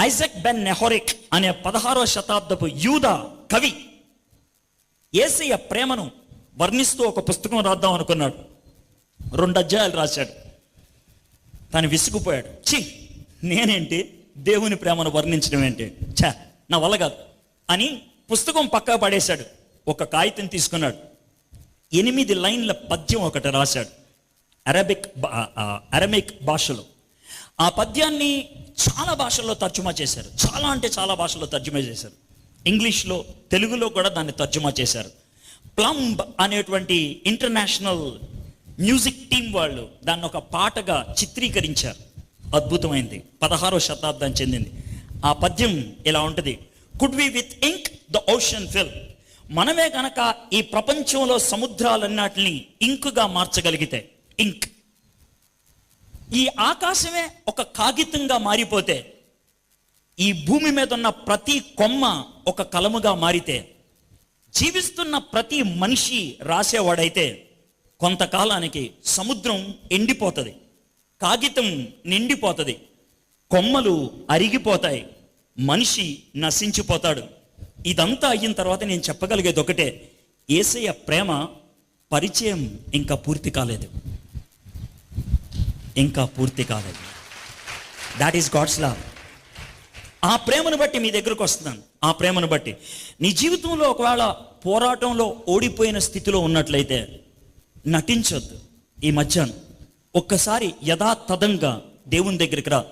Isaac Ben నెహోరిక్ అనే పదహారో శతాబ్దపు యూద కవి ఏసయ్య ప్రేమను వర్ణిస్తూ ఒక పుస్తకం రాద్దాం అనుకున్నాడు. రెండు అధ్యాయాలు రాశాడు. తను విసుగుపోయాడు. ఛీ! నేనేంటి? దేవుని ప్రేమను వర్ణించడం ఏంటి? ఛా! నా వల్ల కాదు అని పుస్తకం పక్కా పడేశాడు. ఒక కాగితం తీసుకున్నాడు. ఎనిమిది లైన్ల పద్యం ఒకటి రాశాడు. అరబిక్ బా- అరమిక్ భాషలో. ఆ పద్యాన్ని చాలా భాషల్లో తర్జుమా చేశారు. చాలా అంటే చాలా భాషల్లో తర్జుమా చేశారు. ఇంగ్లీష్లో తెలుగులో కూడా దాన్ని తర్జుమా చేశారు. ప్లంబ్ అనేటువంటి ఇంటర్నేషనల్ మ్యూజిక్ టీం వాళ్ళు దాన్ని ఒక పాటగా చిత్రీకరించారు. అద్భుతమైంది. పదహారో శతాబ్దం చెందింది. ఆ పద్యం ఇలా ఉంటుంది. Could we with ink the ocean fill మనమే గనక ఈ ప్రపంచంలో సముద్రాలన్నిటిని ఇంకుగా మార్చగలిగితే ఇంక్ ఈ ఆకాశమే ఒక కాగితంగా మారిపోతే ఈ భూమి మీద ఉన్న ప్రతి కొమ్మ ఒక కలముగా మారితే జీవిస్తున్న ప్రతి మనిషి రాసేవాడైతే కొంతకాలానికి సముద్రం ఎండిపోతుంది కాగితం నిండిపోతుంది కొమ్మలు అరిగిపోతాయి మనిషి నశించిపోతాడు. ఇదంతా అయిన తర్వాత నేను చెప్పగలిగేది ఒకటే ఏసయ్య ప్రేమ పరిచయం ఇంకా పూర్తి కాలేదు. ఇంకా పూర్తి కాలేదు. దాట్ ఈస్ గాడ్స్ లవ్ ఆ ప్రేమను బట్టి మీ దగ్గరకు వస్తున్నాను. ఆ ప్రేమను బట్టి. నీ జీవితంలో ఒకవేళ పోరాటంలో ఓడిపోయిన స్థితిలో ఉన్నట్లయితే నటించొద్దు. ఈ మధ్యాహ్నం ఒక్కసారి యథాతథంగా దేవుని దగ్గరికి రా.